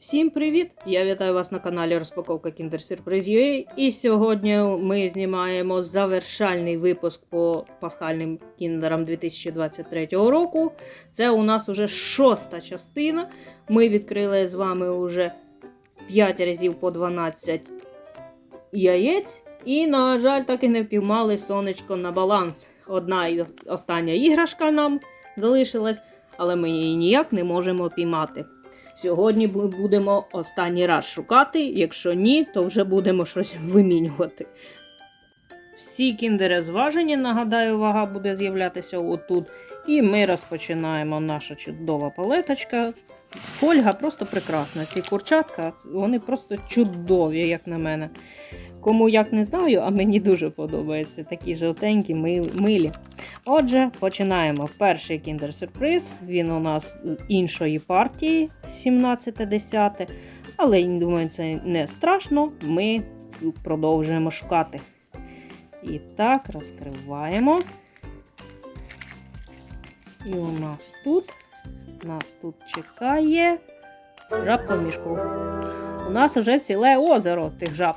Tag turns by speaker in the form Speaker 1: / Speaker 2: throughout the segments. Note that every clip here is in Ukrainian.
Speaker 1: Всім привіт! Я вітаю вас на каналі Розпаковка Kinder Surprise UA. І сьогодні ми знімаємо завершальний випуск по пасхальним кіндерам 2023 року. Це у нас уже шоста частина. Ми відкрили з вами уже 5 разів по 12 яєць. І, на жаль, так і не впіймали сонечко на баланс. Одна і остання іграшка нам залишилась, але ми її ніяк не можемо піймати. Сьогодні ми будемо останній раз шукати. Якщо ні, то вже будемо щось вимінювати. Всі кіндери зважені, нагадаю, вага буде з'являтися отут. І ми розпочинаємо наша чудова палеточка. Фольга просто прекрасна. Ці курчатка, вони просто чудові, як на мене. Кому як не знаю, а мені дуже подобається. Такі жовтенькі, милі. Отже, починаємо. Перший кіндер сюрприз. Він у нас з іншої партії 17-10. Але думаю, це не страшно. Ми продовжуємо шукати. І так, розкриваємо. І у нас тут. Нас тут чекає жабка в мішку. У нас уже ціле озеро тих жаб.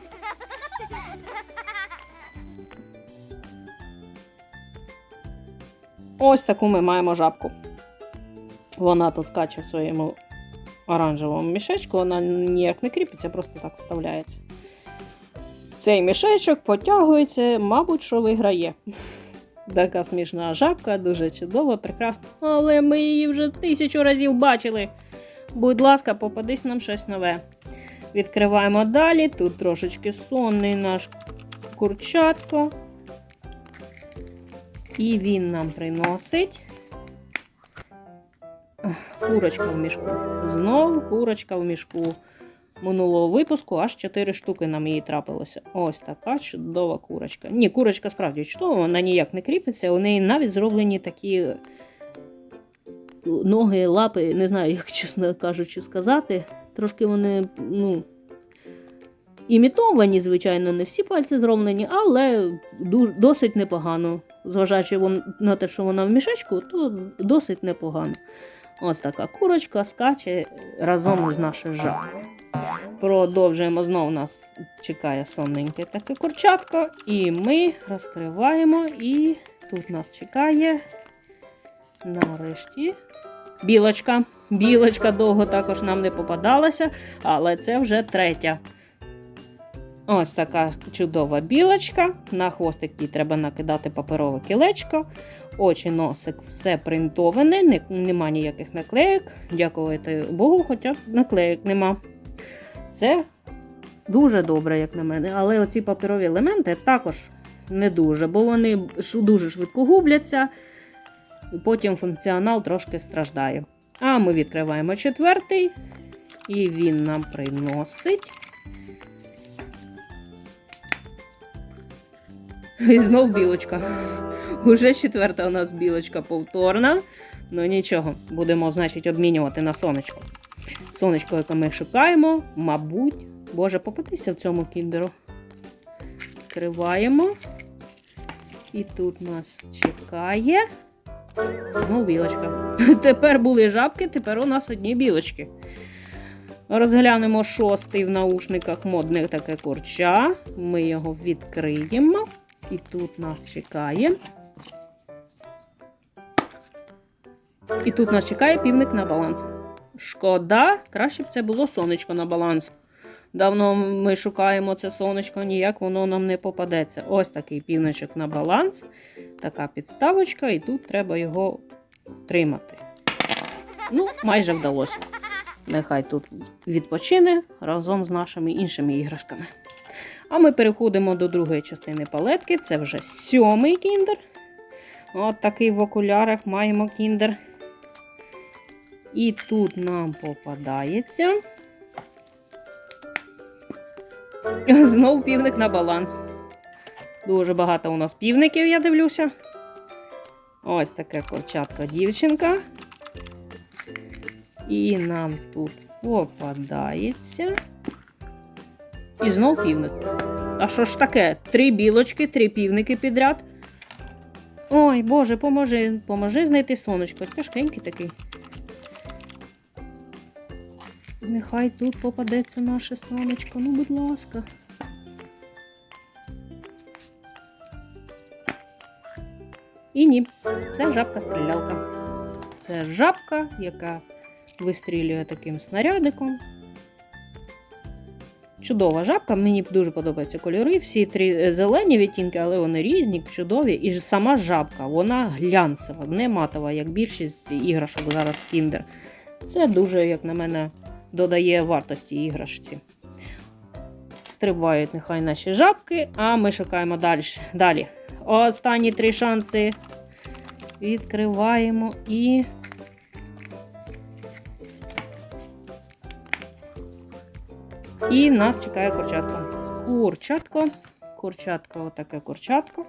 Speaker 1: Ось таку ми маємо жабку. Вона тут скаче в своєму оранжевому мішечку, вона ніяк не кріпиться, просто так вставляється. Цей мішечок потягується, мабуть, що виграє. Така смішна жабка, дуже чудова, прекрасна. Але ми її вже тисячу разів бачили. Будь ласка, попадись нам щось нове. Відкриваємо далі. Тут трошечки сонний наш курчатко. І він нам приносить курочка в мішку. Знову курочка в мішку. Минулого випуску аж 4 штуки нам її трапилося. Ось така чудова курочка. Ні, курочка справді чудова, вона ніяк не кріпиться. У неї навіть зроблені такі ноги, лапи, не знаю, як чесно кажучи, сказати. Трошки вони, ну, імітовані, звичайно, не всі пальці зроблені, але досить непогано. Зважаючи на те, що вона в мішечку, то досить непогано. Ось така курочка скаче разом з нашою жабкою. Продовжуємо знову нас чекає сонненьке таке курчатко. І ми розкриваємо, і тут нас чекає нарешті білочка. Білочка довго також нам не попадалася, але це вже третя. Ось така чудова білочка. На хвостик їй треба накидати паперове кілечко. Очі, носик, все принтоване, не, нема ніяких наклеїк. Дякувати Богу, хоча наклеїк нема. Це дуже добре, як на мене. Але оці паперові елементи також не дуже, бо вони дуже швидко губляться. Потім функціонал трошки страждає. А ми відкриваємо четвертий, і він нам приносить. І знов білочка. Уже четверта у нас білочка повторна. Ну нічого, будемо, значить, обмінювати на сонечко. Сонечко, яке ми шукаємо, мабуть, боже, попитися в цьому кіндеру. Відкриваємо. І тут нас чекає. Ну, білочка. Тепер були жабки, тепер у нас одні білочки. Розглянемо шостий в наушниках модне таке курча. Ми його відкриємо. І тут нас чекає. І тут нас чекає півник на баланс. Шкода, краще б це було сонечко на баланс. Давно ми шукаємо це сонечко, ніяк воно нам не попадеться. Ось такий півничок на баланс, така підставочка, і тут треба його тримати. Ну, майже вдалося. Нехай тут відпочине разом з нашими іншими іграшками. А ми переходимо до другої частини палетки. Це вже сьомий кіндер. От такий в окулярах маємо кіндер. І тут нам попадається. Знов півник на баланс. Дуже багато у нас півників, я дивлюся. Ось таке курчатка дівчинка. І нам тут попадається. І знов півник. А що ж таке? Три білочки, три півники підряд. Ой, Боже, поможи, поможи знайти сонечко. Тяжкенький такий. нехай тут попадеться наше сонечко. Ну, будь ласка. І ні, це жабка-стрілялка. Це жабка, яка вистрілює таким снарядиком. Чудова жабка, мені дуже подобаються кольори. Всі три е, зелені відтінки, але вони різні, чудові. І сама жабка, вона глянцева, не матова, як більшість іграшок зараз в Kinder. Це дуже, як на мене, додає вартості іграшці. Стрибають нехай наші жабки, а ми шукаємо далі. Далі. Останні три шанси. Відкриваємо і. І нас чекає курчатко. Курчатко. Курчатко, отаке курчатко.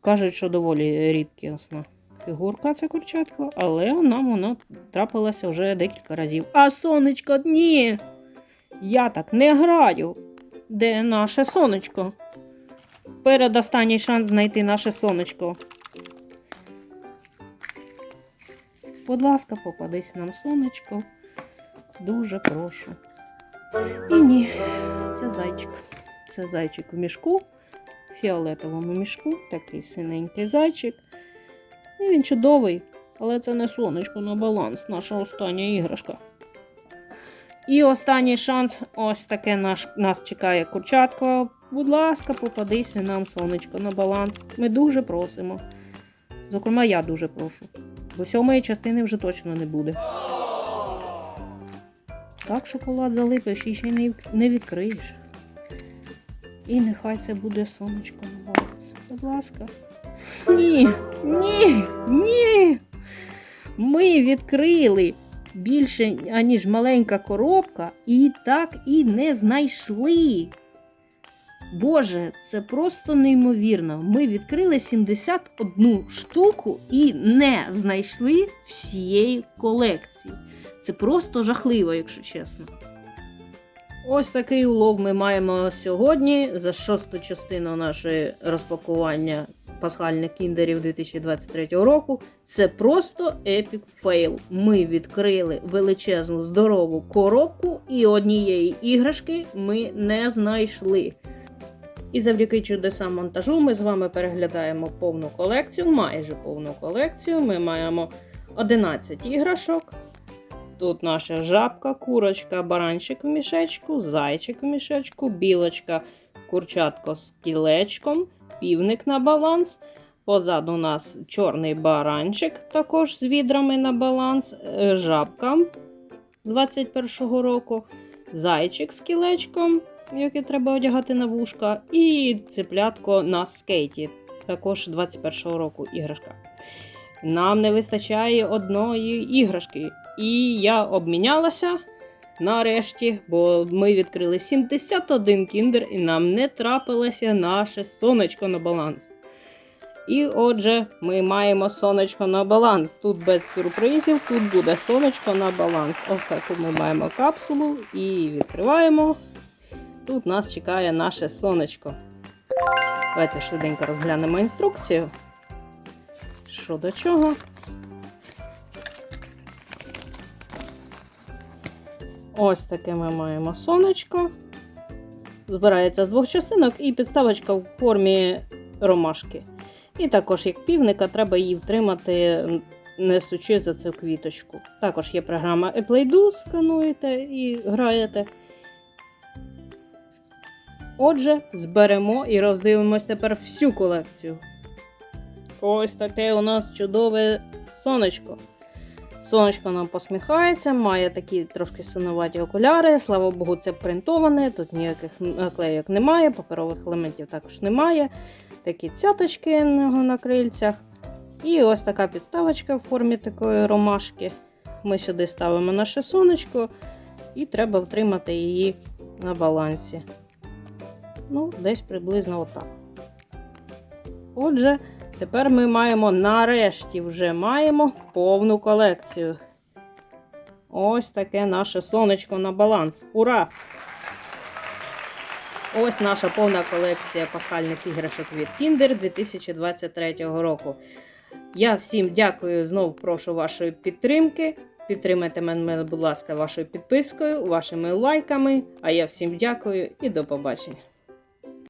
Speaker 1: Кажуть, що доволі рідкісна фігурка це курчатко, але нам воно трапилося вже декілька разів. А сонечко, ні! Я так не граю. Де наше сонечко? Передостанній шанс знайти наше сонечко. Будь ласка, попадись нам сонечко. Дуже прошу. І ні, це зайчик. Це зайчик в мішку, в фіолетовому мішку, такий синенький зайчик. І він чудовий, але це не сонечко на баланс, наша остання іграшка. І останній шанс ось таке наш, нас чекає курчатко. Будь ласка, попадися нам сонечко на баланс. Ми дуже просимо. Зокрема, я дуже прошу. Бо сьомої частини вже точно не буде. Так, шоколад залипиш і ще не, відкриєш. І нехай це буде сонечко на баланс. Будь ласка. Ні, ні, ні. Ми відкрили більше, аніж маленька коробка, і так і не знайшли. Боже, це просто неймовірно. Ми відкрили 71 штуку і не знайшли всієї колекції. Це просто жахливо, якщо чесно. Ось такий улов ми маємо сьогодні за шосту частину нашої розпакування пасхальних кіндерів 2023 року. Це просто епік фейл. Ми відкрили величезну здорову коробку і однієї іграшки ми не знайшли. І завдяки чудесам монтажу ми з вами переглядаємо повну колекцію, майже повну колекцію. Ми маємо 11 іграшок. Тут наша жабка, курочка, баранчик в мішечку, зайчик в мішечку, білочка, курчатко з кілечком, півник на баланс. Позаду у нас чорний баранчик, також з відрами на баланс, е, жабка 21-го року, зайчик з кілечком, який треба одягати на вушка, і циплятко на скейті, також 21-го року іграшка. Нам не вистачає одної іграшки. І я обмінялася нарешті, бо ми відкрили 71 кіндер і нам не трапилося наше сонечко на баланс. І отже, ми маємо сонечко на баланс. Тут без сюрпризів, тут буде сонечко на баланс. Ось таку ми маємо капсулу і відкриваємо. Тут нас чекає наше сонечко. Давайте швиденько розглянемо інструкцію. Що до чого? Ось таке ми маємо сонечко. Збирається з двох частинок і підставочка в формі ромашки. І також, як півника, треба її втримати, несучи за цю квіточку. Також є програма Play-Do, скануєте і граєте. Отже, зберемо і роздивимося тепер всю колекцію. Ось таке у нас чудове сонечко. Сонечко нам посміхається, має такі трошки синуваті окуляри. Слава Богу, це принтоване, тут ніяких наклейок немає, паперових елементів також немає. Такі цяточки на крильцях. І ось така підставочка в формі такої ромашки. Ми сюди ставимо наше сонечко і треба втримати її на балансі. Ну, десь приблизно отак. Отже, Тепер ми маємо нарешті вже маємо повну колекцію. Ось таке наше сонечко на баланс. Ура! Ось наша повна колекція пасхальних іграшок від Kinder 2023 року. Я всім дякую, знов прошу вашої підтримки. Підтримайте мене, будь ласка, вашою підпискою, вашими лайками. А я всім дякую і до побачення.